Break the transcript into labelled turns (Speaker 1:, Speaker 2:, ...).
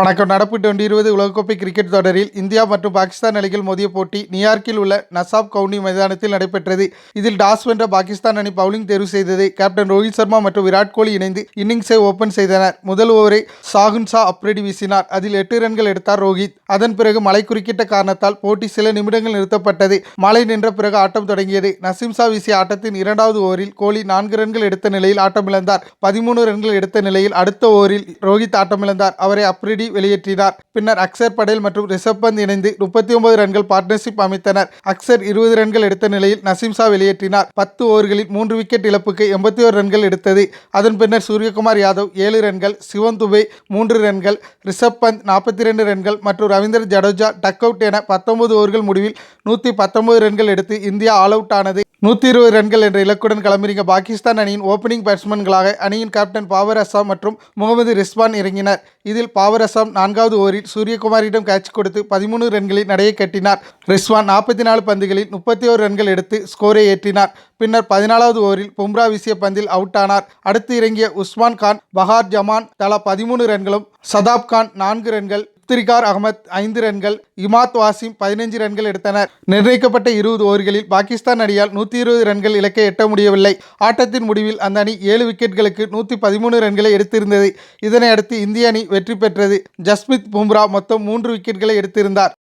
Speaker 1: வணக்கம். நடப்பு டுவெண்டி இருபது உலகக்கோப்பை கிரிக்கெட் தொடரில் இந்தியா மற்றும் பாகிஸ்தான் அணிகள் மோதிய போட்டி நியூயார்க்கில் உள்ள நசாப் கவுனி மைதானத்தில் நடைபெற்றது. இதில் டாஸ் வென்ற பாகிஸ்தான் அணி பவுலிங் தேர்வு செய்தது கேப்டன் ரோஹித் சர்மா மற்றும் விராட் கோலி இணைந்து இன்னிங்ஸை ஓபன் செய்தனர். முதல் ஓவரை சாகுன்சா அப்ரேடி வீசினார். அதில் எட்டு ரன்கள் எடுத்தார் ரோஹித். அதன் பிறகு மழை குறுக்கிட்ட காரணத்தால் போட்டி சில நிமிடங்கள் நிறுத்தப்பட்டது. மழை நின்ற பிறகு ஆட்டம் தொடங்கியது. நசிம்சா வீசிய ஆட்டத்தின் இரண்டாவது ஓவரில் கோலி நான்கு ரன்கள் எடுத்த நிலையில் ஆட்டமிழந்தார். பதிமூணு ரன்கள் எடுத்த நிலையில் அடுத்த ஓவரில் ரோஹித் ஆட்டமிழந்தார். அவரை அப்ரிடி வெளியேற்றினார். பின்னர் அக்சர் படேல் மற்றும் ரிஷப் பந்த் இணைந்து முப்பத்தி ஒன்பது ரன்கள் பார்ட்னர்ஷிப் அமைத்தனர். அக்சர் இருபது ரன்கள் எடுத்த நிலையில் நசிம்ஷா வெளியேற்றினார். பத்து ஓவர்களில் மூன்று விக்கெட் இழப்புக்கு எண்பத்தி ஒரு ரன்கள் எடுத்தது. அதன் பின்னர் சூரியகுமார் யாதவ் ஏழு ரன்கள் சிவன் துபே மூன்று ரன்கள் ரிஷப் பந்த் நாற்பத்தி ரெண்டு ரன்கள் மற்றும் ரவீந்திர ஜடேஜா டக் அவுட் என பத்தொன்பது ஓவர்கள் முடிவில் நூற்றி பத்தொன்பது ரன்கள் எடுத்து இந்தியா ஆல் அவுட் ஆனது. நூற்றி இருபது ரன்கள் என்ற இலக்குடன் களமிறங்கிய பாகிஸ்தான் அணியின் ஓப்பனிங் பேட்ஸ்மேன்களாக அணியின் கேப்டன் பாவர் அசாம் மற்றும் முகமது ரிஸ்வான் இறங்கினர். இதில் பாவர் அசாம் நான்காவது ஓவரில் சூரியகுமாரிடம் கேட்ச் கொடுத்து பதிமூணு ரன்களில் நடையை கட்டினார். ரிஸ்வான் நாற்பத்தி நாலு பந்துகளில் முப்பத்தி ஓரு ரன்கள் எடுத்து ஸ்கோரை ஏற்றினார். பின்னர் பதினாலாவது ஓவரில் பும்ரா வீசிய பந்தில் அவுட் ஆனார். அடுத்து இறங்கிய உஸ்மான் கான் பஹார் ஜமான் தலா பதிமூணு ரன்களும் சதாப் கான் நான்கு ரன்கள் இஃப்திரிகார் அகமத் ஐந்து ரன்கள் இமாத் வாசிம் பதினைஞ்சு ரன்கள் எடுத்தனர். நிர்ணயிக்கப்பட்ட இருபது ஓவர்களில் பாகிஸ்தான் அணியால் நூற்றி இருபது ரன்கள் இலக்கை எட்ட முடியவில்லை. ஆட்டத்தின் முடிவில் அந்த அணி ஏழு விக்கெட்களுக்கு நூற்றி பதிமூணு ரன்களை எடுத்திருந்தது. இதனை அடுத்து இந்திய அணி வெற்றி பெற்றது. ஜஸ்மித் பும்ரா மொத்தம் மூன்று விக்கெட்களை எடுத்திருந்தார்.